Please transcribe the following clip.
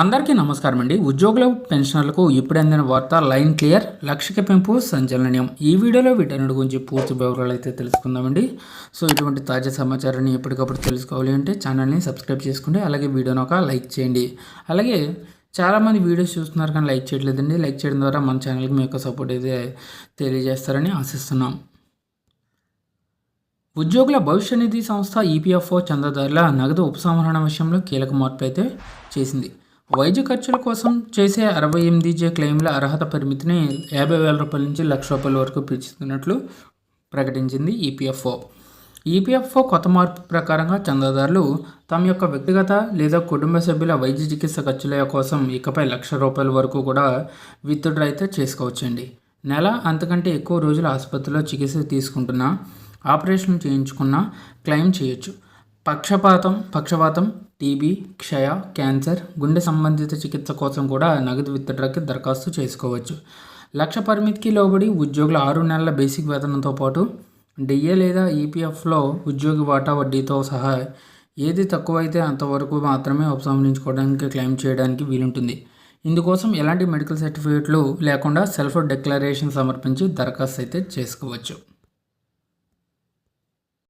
అందరికీ నమస్కారం అండి. ఉద్యోగుల పెన్షనర్లకు ఇప్పుడు అందిన వార్త లైన్ క్లియర్. లక్షిక పెంపు సంచలనం ఈ వీడియోలో వీటన్నిటి గురించి పూర్తి వివరాలు అయితే తెలుసుకుందామండి. సో ఇటువంటి తాజా సమాచారాన్ని ఎప్పటికప్పుడు తెలుసుకోవాలి అంటే ఛానల్ని సబ్స్క్రైబ్ చేసుకోండి అలాగే వీడియోని ఒక లైక్ చేయండి. అలాగే చాలామంది వీడియోస్ చూస్తున్నారు కానీ లైక్ చేయట్లేదండి. లైక్ చేయడం ద్వారా మన ఛానల్కి మీ యొక్క సపోర్ట్ అయితే తెలియజేస్తారని ఆశిస్తున్నాం. ఉద్యోగుల భవిష్య నిధి సంస్థ ఈపీఎఫ్ఓ చందాదారుల నగదు ఉపసంహరణ విషయంలో కీలక మార్పు అయితే చేసింది. వైద్య ఖర్చుల కోసం చేసే అరవై ఎనిమిది జే క్లెయిమ్ల అర్హత పరిమితిని యాభై వేల రూపాయల నుంచి లక్ష రూపాయల వరకు పెంచుతున్నట్లు ప్రకటించింది ఈపీఎఫ్ఓ. ఈపీఎఫ్ఓ కొత్త మార్పు ప్రకారంగా చందాదారులు తమ యొక్క వ్యక్తిగత లేదా కుటుంబ సభ్యుల వైద్య చికిత్స ఖర్చుల కోసం ఇకపై లక్ష రూపాయల వరకు కూడా విత్డ్రా అయితే చేసుకోవచ్చండి. నెల అంతకంటే ఎక్కువ రోజులు ఆసుపత్రిలో చికిత్స తీసుకుంటున్నా ఆపరేషన్ చేయించుకున్నా క్లెయిమ్ చేయొచ్చు. పక్షపాతం పక్షపాతం టీబీ క్షయ క్యాన్సర్ గుండె సంబంధిత చికిత్స కోసం కూడా నగదు విత్డ్రాకి దరఖాస్తు చేసుకోవచ్చు. లక్ష పరిమితికి లోబడి ఉద్యోగుల ఆరు నెలల బేసిక్ వేతనంతో పాటు డిఏ లేదా ఈపీఎఫ్లో ఉద్యోగి వాటా వడ్డీతో సహా ఏది తక్కువైతే అంతవరకు మాత్రమే ఉపసంహరించుకోవడానికి క్లెయిమ్ చేయడానికి వీలుంటుంది. ఇందుకోసం ఎలాంటి మెడికల్ సర్టిఫికేట్లు లేకుండా సెల్ఫ్ డిక్లరేషన్ సమర్పించి దరఖాస్తు అయితే చేసుకోవచ్చు.